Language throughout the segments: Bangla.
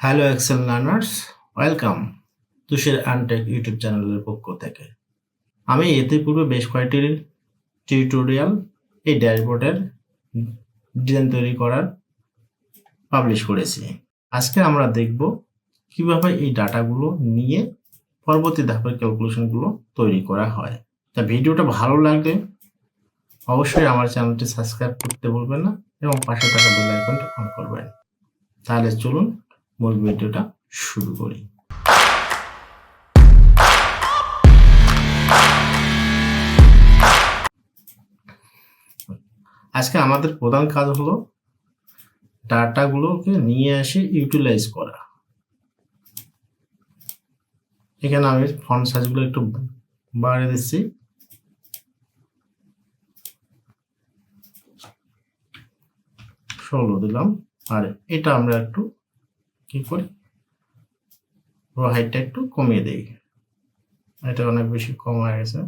হ্যালো এক্সেল লার্নার্স ওয়েলকাম তুষের আনটেক ইউটিউব চ্যানেলের পক্ষ থেকে। আমি এতে পূর্বে বেশ কয়েকটি টিউটোরিয়াল এই ড্যাশবোর্ডের ডিজাইন তৈরি করার পাবলিশ করেছি। আজকে আমরা দেখব কীভাবে এই ডাটাগুলো নিয়ে পরবর্তী ধাপের ক্যালকুলেশনগুলো তৈরি করা হয়। তা ভিডিওটা ভালো লাগলে অবশ্যই আমার চ্যানেলটি সাবস্ক্রাইব করতে বলবেন না এবং পাশে থাকা বেল আইকনটি অন করবেন। তাহলে চলুন মূল ভিডিওটা শুরু করি। আজকে আমাদের প্রধান কাজ হলো ডাটাগুলোকে নিয়ে এসে ইউটিলাইজ করা। এখানে আমি ফন্ট সাইজগুলো একটু বাড়িয়ে দিচ্ছি। ষোলো দিলাম। আর এটা আমরা একটু কি করি? হাইটটা একটু কমিয়ে দেই। এটা অনেক বেশি কম হয়ে গেছে।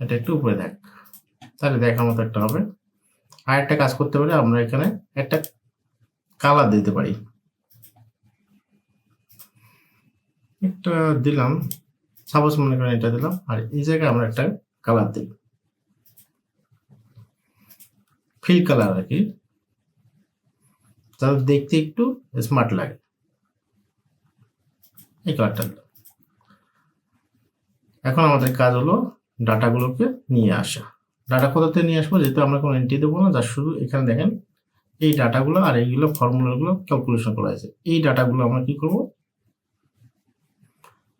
এটা একটু উপরে দেখ। তাহলে দেখার মতো একটা হবে। আর একটা কাজ করতে পারি, আমরা এখানে একটা কালার দিতে পারি। একটা দিলাম। সাপোজ মনে করেন এটা দিলাম, আর এই জায়গায় আমরা একটা কালার দিই। ফিল কালার আর কি। তাহলে দেখতে একটু স্মার্ট লাগে। এই কালারটা এখন আমাদের কাজ হলো ডাটাগুলোকে নিয়ে আসা। ডাটা কোথাতে নিয়ে আসব যেহেতু আমরা কোনো এন্ট্রি দেবো না যা শুধু এখানে দেখেন এই ডাটাগুলো আর এইগুলো ফর্মুলাগুলো ক্যালকুলেশন করা হয়েছে। এই ডাটাগুলো আমরা কি করব?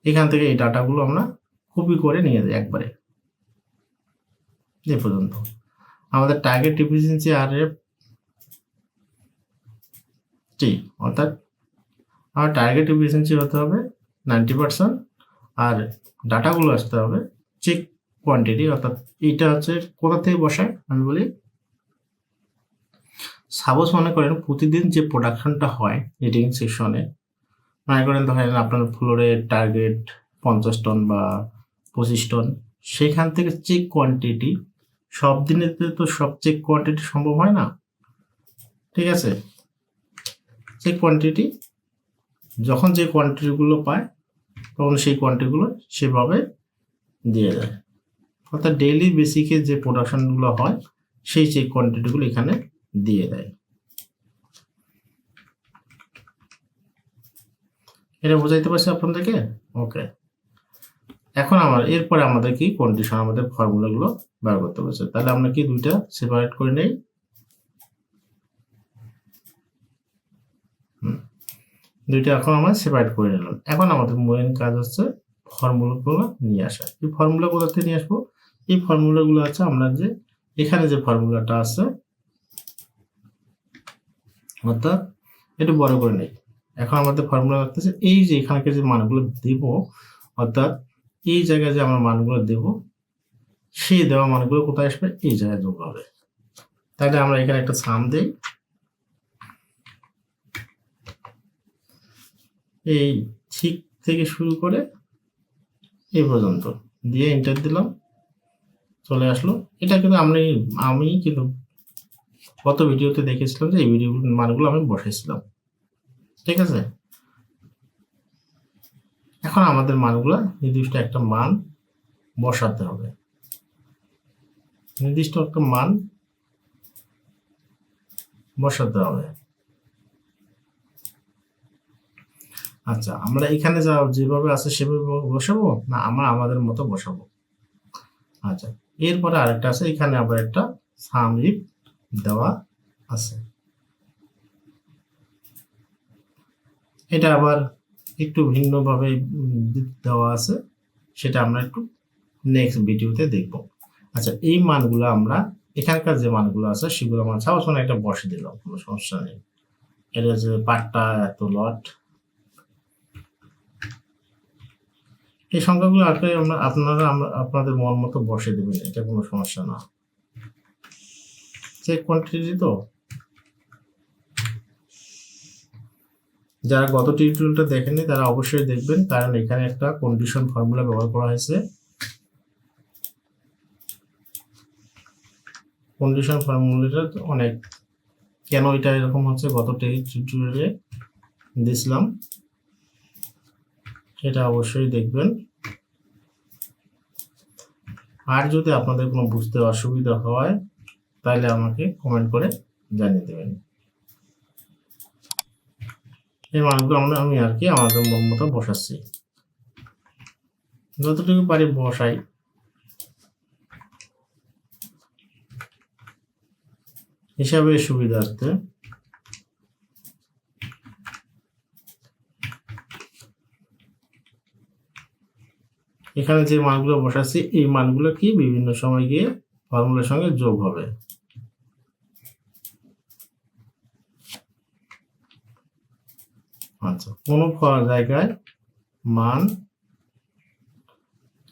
এখান থেকে এই ডাটাগুলো আমরা কপি করে নিয়ে যাই একবারে। এ পর্যন্ত। আমাদের target efficiency R F T অর্থাৎ আমার টার্গেট এফিসিয়েন্সি হতে হবে নাইনটি পার্সেন্ট আর ডাটাগুলো আসতে হবে চেক কোয়ান্টিটি অর্থাৎ এইটা হচ্ছে কোথা থেকে বসায়, আমি বলি। সাপোজ মনে করেন প্রতিদিন যে প্রোডাকশনটা হয় রিডিং সেকশনে মনে করেন ধরেন আপনার ফ্লোরের টার্গেট পঞ্চাশ টন বা পঁচিশ টন সেখান থেকে চেক কোয়ান্টিটি সব দিনের তো সব চেক কোয়ান্টিটি সম্ভব হয় না। ঠিক আছে? চেক কোয়ান্টিটি যখন যে কোয়ান্টিটিগুলো পায়, তখন সেই কোয়ান্টিটিগুলো সেভাবে দিয়ে দেয়। অর্থাৎ ডেইলি বেসিকে যে প্রোডাকশনগুলো হয়, সেই চেক কোয়ান্টিটিগুলো এখানে দিয়ে দেয়। এটা বোঝাইতে পারছি আপনাদেরকে? ওকে এখন আমার, এরপরে আমাদের কি কন্ডিশন আমাদের ফর্মুলাগুলো বার করতে পারছে তাহলে আমরা কি দুইটা সেপারেট করে নেই? দুইটা এখন আমরা সেপারেট করে নিলাম। এখন আমাদের মেইন কাজ হচ্ছে ফর্মুলাগুলো নিয়ে আসা। এই ফর্মুলা কোথা থেকে নিয়ে আসব। এই ফর্মুলাগুলো আছে আমরা যে, এখানে যে ফর্মুলাটা আছে, অর্থাৎ একটু বড় করে নেই। এখন আমাদের ফর্মুলা লাগতেছে, এই যে এখানকার যে মানগুলো দেব, অর্থাৎ এই জায়গায় যে আমরা মানগুলো দেব, সেই দেওয়া মানগুলো কোথায় আসবে? এই জায়গায় যোগ হবে। তাহলে আমরা এখানে একটা সাম দিই। এই ঠিক থেকে শুরু করে এই পর্যন্ত। দিয়ে এন্টার দিলাম। চলে আসলো। এটা কিন্তু আমি আমি কিন্তু গত ভিডিওতে দেখেছিলাম যে এই ভিডিও মানগুলো আমি বসাইছিলাম ঠিক আছে? এখন আমাদের মানগুলো নির্দিষ্ট একটা মান বসাতে হবে। নির্দিষ্ট একটা মান বসাতে হবে। আচ্ছা আমরা এখানে যা যেভাবে আছে সেভাবে বসাবো? না, আমরা আমাদের মতো বসাবো? আচ্ছা এরপরে আরেকটা আছে, এখানে আবার একটা সামরিক দেওয়া আছে। এটা আবার একটু ভিন্নভাবে দেওয়া আছে, সেটা আমরা একটু নেক্সট ভিডিওতে দেখব। আচ্ছা এই মানগুলো আমরা, এখানকার যে মানগুলো আছে, সেগুলো আমরা সাপোজ একটা বসে দিলাম, কোনো সমস্যা নেই। এটা যে পাটটা এত লট এই সংখ্যাগুলো আসলে আমরা, আপনারা আপনাদের মন মতো বসে দেবেন, এটা কোনো সমস্যা না। চেক কোয়ান্টিটি তো? যারা গত টিউটোরিয়ালটা দেখেননি, তারা অবশ্যই দেখবেন, কারণ এখানে একটা কন্ডিশন ফর্মুলা ব্যবহার করা হয়েছে। কন্ডিশন ফর্মুলাটা অনেক, কেন এটা এরকম হচ্ছে? গত টিউটোরিয়ালে দিছিলাম। এটা অবশ্যই দেখবেন। আর যদি আপনাদের কোনো বুঝতে অসুবিধা হয়, তাহলে আমাকে কমেন্ট করে জানিয়ে দেবেন। এই মানগুলো আমরা, আমি আর কি আমাদের মন মতো বসাচ্ছি। যতটুকু পারি বসাই। হিসাবে সুবিধার্থে। এখানে যে মানগুলো বসাচ্ছি, এই মানগুলো কি? বিভিন্ন সময় গিয়ে ফর্মুলার সঙ্গে যোগ হবে। আচ্ছা কোনো জায়গায় মান,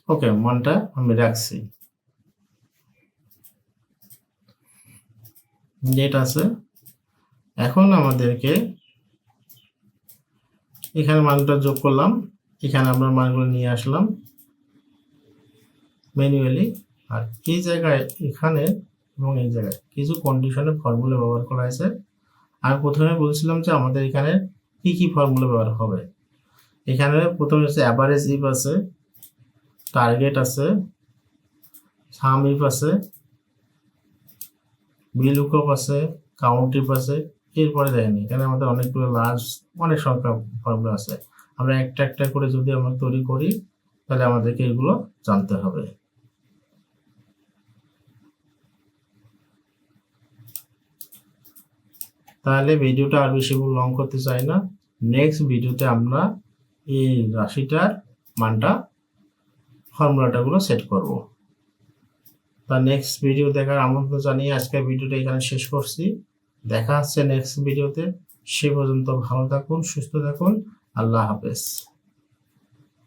ওকে, মানটা আমি রাখছি। ডেট আছে। এখন আমাদেরকে এখানে মানটা যোগ করলাম। এখানে আমরা মানগুলো নিয়ে আসলাম। ম্যানুয়ালি আর এই জায়গায় এখানে এবং এই জায়গায় কিছু কন্ডিশনে ফর্মুলা ব্যবহার করা হয়েছে। আমি প্রথমে বলছিলাম যে আমাদের এখানে কি কি ফর্মুলা ব্যবহার হবে। এখানে প্রথমে হচ্ছে অ্যাভারেজ ইফ আছে টার্গেট আছে সাম ইফ আছে ভিলুকপ আছে কাউন্ট ইফ আছে, এরপরে দেখেন এখানে আমাদের অনেকগুলো লার্জ অনেক সংখ্যা ফর্মুলা আছে। আমরা একটা একটা করে যদি আমরা তৈরি করি, তাহলে আমাদেরকে এগুলো জানতে হবে। তাহলে ভিডিওটা আর বেশি লং করতে চাই না। নেক্সট ভিডিওতে আমরা এই রাশিটার মানটা ফর্মুলাটাগুলো সেট করব। তা নেক্সট ভিডিও দেখার আমন্ত্রণ জানিয়ে আজকের ভিডিওটা এখানে শেষ করছি। দেখা হচ্ছে নেক্সট ভিডিওতে সে পর্যন্ত ভালো থাকুন, সুস্থ থাকুন। আল্লাহ হাফেজ।